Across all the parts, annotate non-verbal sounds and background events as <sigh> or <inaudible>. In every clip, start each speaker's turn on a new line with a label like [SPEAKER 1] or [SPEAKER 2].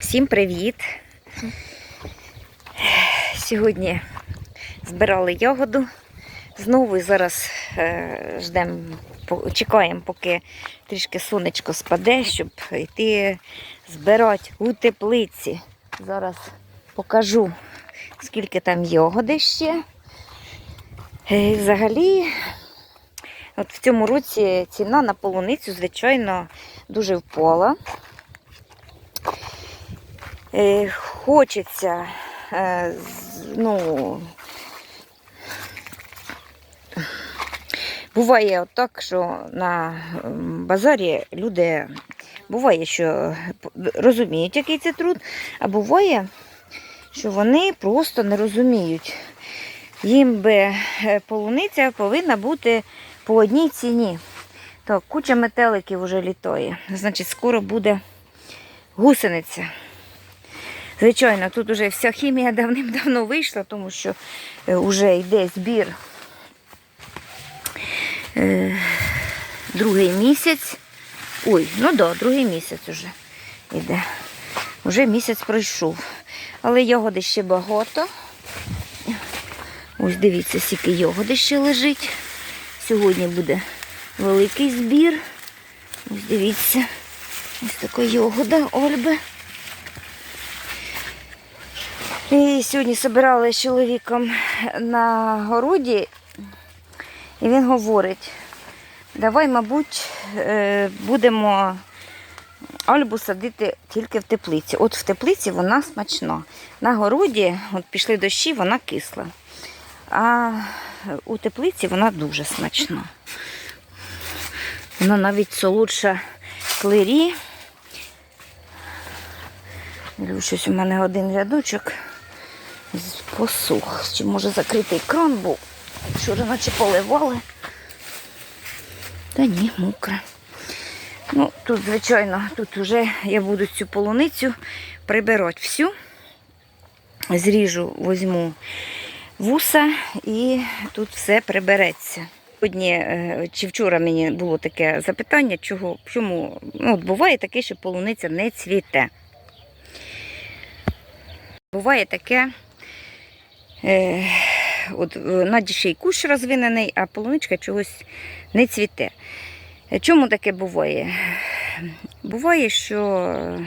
[SPEAKER 1] Всім привіт! Сьогодні збирали ягоду. Знову і зараз е, ждемо, чекаємо, поки трішки сонечко спаде, щоб йти збирати у теплиці. Зараз покажу, скільки там ягоди ще. Е, Взагалі, от в цьому році ціна на полуницю, звичайно, дуже впала. Е, хочеться, е, ну, буває так, що на базарі люди буває, що розуміють, який це труд, а буває, що вони просто не розуміють. Їм би е, полуниця повинна бути по одній ціні. Так, куча метеликів вже літає. Значить, скоро буде гусениця. Звичайно, тут вже вся хімія давним-давно вийшла, тому що вже йде збір е, другий місяць. Ой, ну да, другий місяць вже йде. Вже місяць пройшов. Але ягоди ще багато. Ось дивіться, скільки ягоди ще лежить. Сьогодні буде великий збір. Ось дивіться, ось така ягода Ольби. Сьогодні збирали з чоловіком на городі, і він говорить, давай, мабуть, е, будемо альбу садити тільки в теплиці. От в теплиці вона смачна. На городі, от пішли дощі, вона кисла. А у теплиці вона дуже смачна. Вона навіть солодша клері. Щось у мене один рядочок посух. Чи може закритий кран був? Вчора наче поливали. Та ні, мокре. Ну, тут, звичайно, тут вже я буду цю полуницю прибирати всю. Зріжу, візьму вуса і тут все прибереться. Сьогодні е, чи вчора мені було таке запитання, чого, чому ну, от буває таке, що полуниця не цвіте. Буває таке, от е, наді ще й кущ розвинений, а полуничка чогось не цвіте. Е, Чому таке буває? Буває, що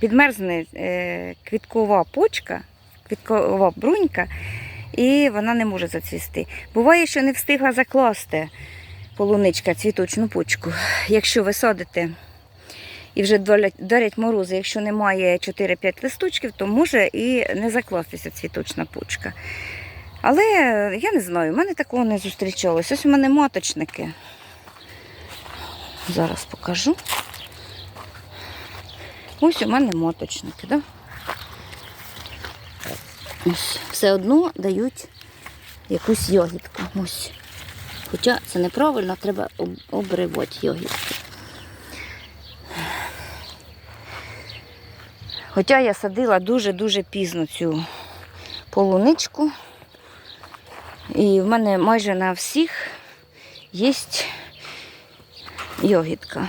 [SPEAKER 1] підмерзне е, квіткова почка, квіткова брунька, і вона не може зацвісти. Буває, що не встигла закласти полуничка цвіточну почку. Якщо ви садите і вже дарять морози, якщо немає 4-5 листочків, то може і не закластися цвіточна почка. Але я не знаю, в мене такого не зустрічалось. Ось у мене маточники. Зараз покажу. Ось у мене моточники, да? Ось, все одно дають якусь йогітку. Ось. Хоча це неправильно, треба обривати йогітки. Хоча я садила дуже-дуже пізно цю полуничку. І в мене майже на всіх є йогітка.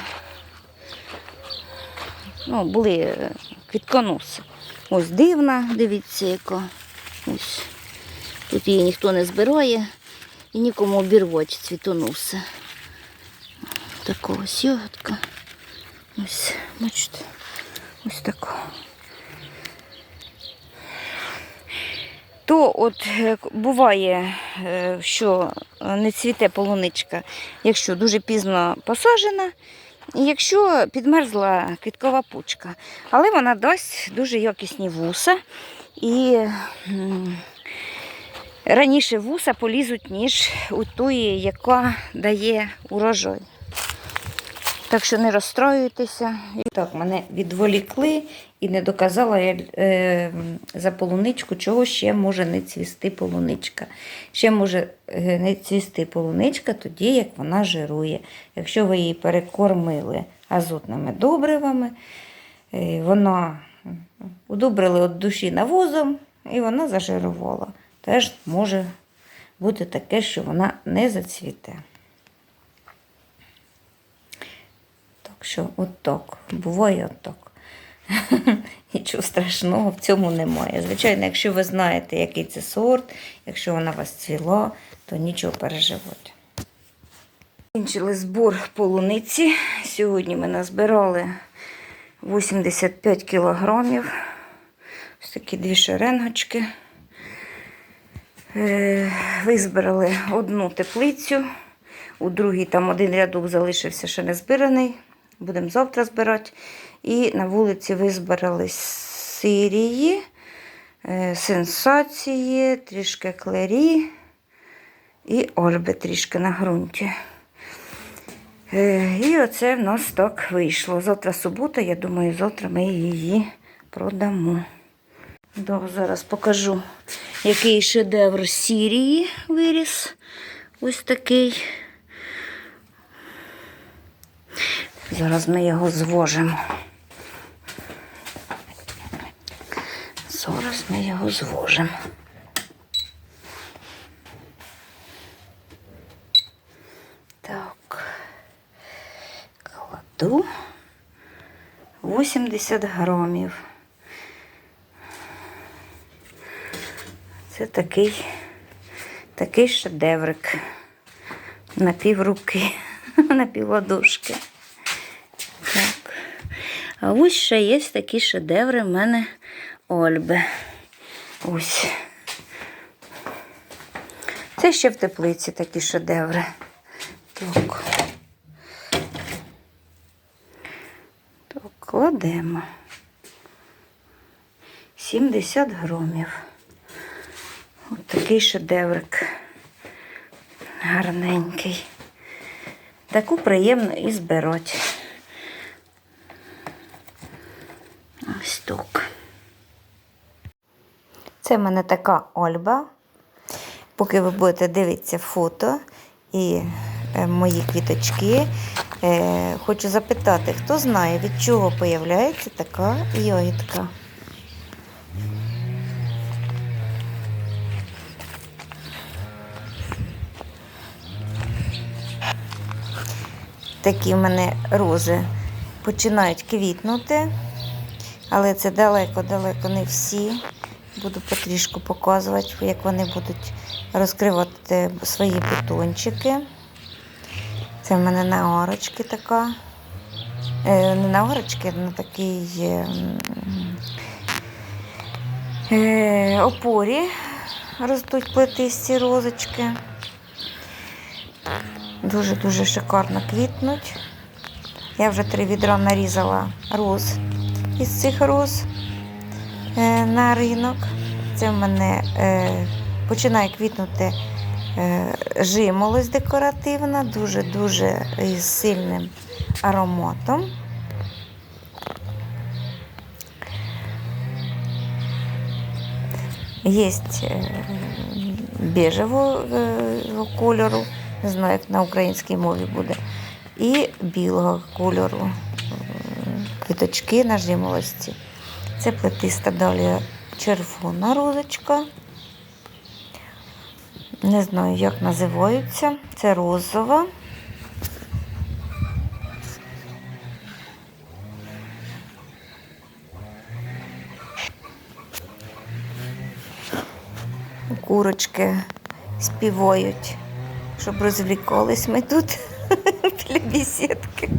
[SPEAKER 1] Ну, були е, квітконоси. Ось дивна, дивіться, яка. Ось. Тут її ніхто не збирає і нікому обірвати цвітоноси. Така ось йогітка. Ось, бачите, ось така. То от е, буває, е, що не цвіте полуничка, якщо дуже пізно посаджена, і якщо підмерзла квіткова пучка. Але вона дасть дуже якісні вуса. І раніше вуса полізуть, ніж у тої, яка дає урожай. Так що не розстроюйтеся. І так, мене відволікли і не доказала я е, за полуничку, чого ще може не цвісти полуничка. Ще може е, не цвісти полуничка тоді, як вона жирує. Якщо ви її перекормили азотними добривами, е, вона удобрили від душі навозом і вона зажирувала. Теж може бути таке, що вона не зацвіте. Що от так, буває от. <laughs> Нічого страшного в цьому немає. Звичайно, якщо ви знаєте, який це сорт, якщо вона вас цвіла, то нічого переживати. Закінчили збор полуниці. Сьогодні ми назбирали 85 кілограмів. Ось такі дві шеренгочки. Е, Визбирали одну теплицю. У другій там один рядок залишився ще не збираний. Будемо завтра збирати. І на вулиці визбирали сирії, е, сенсації, трішки клері і ольби трішки на ґрунті. Е, І оце в нас так вийшло. Завтра субота, я думаю, завтра ми її продамо. Да, зараз покажу, який шедевр Сірії виріс. Ось такий. Зараз ми його звожимо. Зараз ми його звожимо. Так. Кладу 80 грамів. Це такий, такий шедеврик. На півруки, <laughs> на півладошки. Так. А ось ще є такі шедеври в мене Ольби. Ось. Це ще в теплиці такі шедеври. Так. Так, кладемо. 70 грамів. Ось такий шедеврик. Гарненький. Таку приємно і збирати. Ось так. Це в мене така Ольба. Поки ви будете дивитися фото і е, мої квіточки, е, хочу запитати, хто знає, від чого появляється така йогітка. Такі в мене рози починають квітнути, але це далеко-далеко не всі. Буду потрішку показувати, як вони будуть розкривати свої бутончики. Це в мене на арочки така. Е, не на арочки, а на такій е, м, е, опорі ростуть плетисті розочки. Дуже-дуже шикарно квітнуть. Я вже три відра нарізала роз із цих роз на ринок. Це в мене е, починає квітнути е, жимолость декоративна, дуже-дуже із сильним ароматом. Є біжевого е, кольору, не знаю, як на українській мові буде, і білого кольору е, квіточки на жимолості. Це плетиста далі червона розочка. Не знаю, як називаються. Це розова. Курочки співають, щоб розвлікались ми тут <laughs> біля бісідки.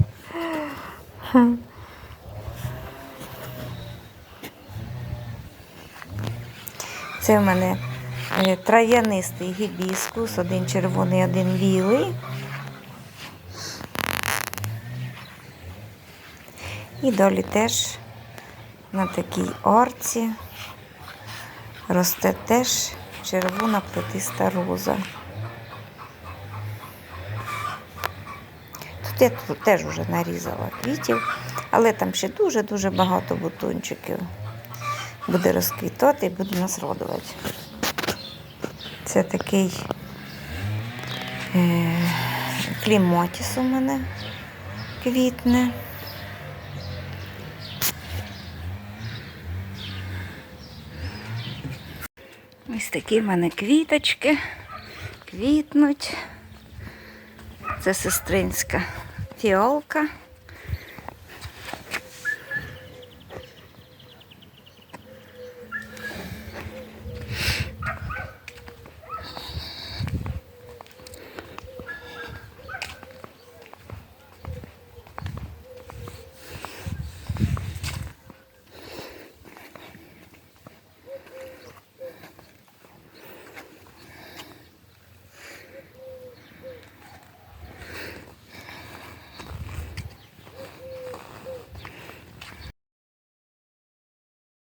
[SPEAKER 1] Це в мене е, трав'янистий гібіскус, один червоний, один білий. І далі теж на такій орці росте теж червона плетиста роза. Тут я теж вже нарізала квітів, але там ще дуже-дуже багато бутончиків буде розквітати і буде нас радувати. Це такий е, кліматіс у мене квітне. Ось такі в мене квіточки квітнуть. Це сестринська фіолка.